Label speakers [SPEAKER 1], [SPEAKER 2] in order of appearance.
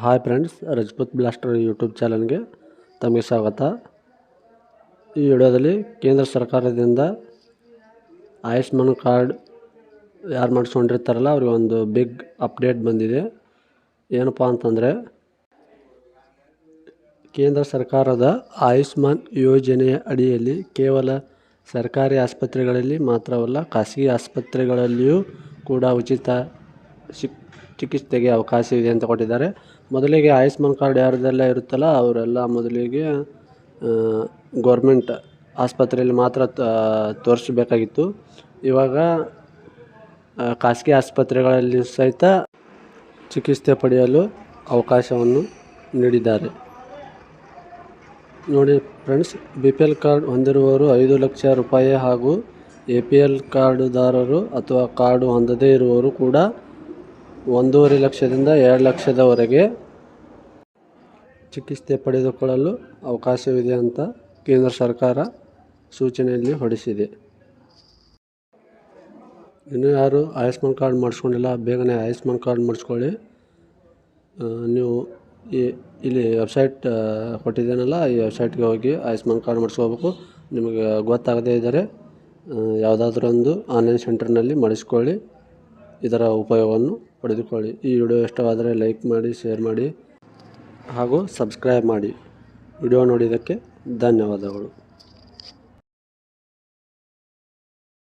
[SPEAKER 1] Hi friends, Rajput blaster YouTube ಚಾನಲ್ಗೆ ತಮಗೆ ಸ್ವಾಗತ. ಈ ವಿಡಿಯೋದಲ್ಲಿ ಕೇಂದ್ರ ಸರ್ಕಾರದಿಂದ ಆಯುಷ್ಮಾನ್ ಕಾರ್ಡ್ ಯಾರು ಮಾಡಿಸ್ಕೊಂಡಿರ್ತಾರಲ್ಲ, ಅವ್ರಿಗೆ ಒಂದು ಬಿಗ್ ಅಪ್ಡೇಟ್ ಬಂದಿದೆ. ಏನಪ್ಪ ಅಂತಂದರೆ, ಕೇಂದ್ರ ಸರ್ಕಾರದ ಆಯುಷ್ಮಾನ್ ಯೋಜನೆಯ ಅಡಿಯಲ್ಲಿ ಕೇವಲ ಸರ್ಕಾರಿ ಆಸ್ಪತ್ರೆಗಳಲ್ಲಿ ಮಾತ್ರವಲ್ಲ, ಖಾಸಗಿ ಆಸ್ಪತ್ರೆಗಳಲ್ಲಿಯೂ ಕೂಡ ಉಚಿತ ಚಿಕ್ ಚಿಕಿತ್ಸೆಗೆ ಅವಕಾಶವಿದೆ ಅಂತ ಕೊಟ್ಟಿದ್ದಾರೆ. ಮೊದಲಿಗೆ ಆಯುಷ್ಮಾನ್ ಕಾರ್ಡ್ ಯಾರದೆಲ್ಲ ಇರುತ್ತಲ್ಲ, ಅವರೆಲ್ಲ ಮೊದಲಿಗೆ ಗೋರ್ಮೆಂಟ್ ಆಸ್ಪತ್ರೆಯಲ್ಲಿ ಮಾತ್ರ ತೋರಿಸ್ಬೇಕಾಗಿತ್ತು. ಇವಾಗ ಖಾಸಗಿ ಆಸ್ಪತ್ರೆಗಳಲ್ಲಿ ಸಹಿತ ಚಿಕಿತ್ಸೆ ಪಡೆಯಲು ಅವಕಾಶವನ್ನು ನೀಡಿದ್ದಾರೆ. ನೋಡಿ friends B P L card ಹೊಂದಿರುವವರು ಐದು ಲಕ್ಷ ರೂಪಾಯಿ ಹಾಗೂ ಎ ಪಿ ಎಲ್ ಕಾರ್ಡುದಾರರು ಅಥವಾ ಕಾರ್ಡು ಹೊಂದದೇ ಇರುವವರು ಕೂಡ ಒಂದೂವರೆ ಲಕ್ಷದಿಂದ ಎರಡು ಲಕ್ಷದವರೆಗೆ ಚಿಕಿತ್ಸೆ ಪಡೆದುಕೊಳ್ಳಲು ಅವಕಾಶವಿದೆ ಅಂತ ಕೇಂದ್ರ ಸರ್ಕಾರ ಸೂಚನೆಯಲ್ಲಿ ಹೊರಡಿಸಿದೆ. ಇನ್ನೂ ಯಾರು ಆಯುಷ್ಮಾನ್ ಕಾರ್ಡ್ ಮಾಡಿಸ್ಕೊಂಡಿಲ್ಲ, ಬೇಗನೆ ಆಯುಷ್ಮಾನ್ ಕಾರ್ಡ್ ಮಾಡಿಸ್ಕೊಳ್ಳಿ. ನೀವು ಈ, ಇಲ್ಲಿ ವೆಬ್ಸೈಟ್ ಕೊಟ್ಟಿದ್ದೇನಲ್ಲ, ಈ ವೆಬ್ಸೈಟ್ಗೆ ಹೋಗಿ ಆಯುಷ್ಮಾನ್ ಕಾರ್ಡ್ ಮಾಡಿಸ್ಕೋಬೇಕು. ನಿಮಗೆ ಗೊತ್ತಾಗದೇ ಇದ್ದರೆ ಯಾವುದಾದ್ರೊಂದು ಆನ್ಲೈನ್ ಸೆಂಟರ್ನಲ್ಲಿ ಮಾಡಿಸ್ಕೊಳ್ಳಿ. ಇದರ ಉಪಯೋಗವನ್ನು ಪಡೆದುಕೊಳ್ಳಿ. ಈ ವಿಡಿಯೋ ಇಷ್ಟವಾದರೆ ಲೈಕ್ ಮಾಡಿ, ಶೇರ್ ಮಾಡಿ ಹಾಗೂ ಸಬ್ಸ್ಕ್ರೈಬ್ ಮಾಡಿ. ವಿಡಿಯೋ ನೋಡಿದ್ದಕ್ಕೆ ಧನ್ಯವಾದಗಳು.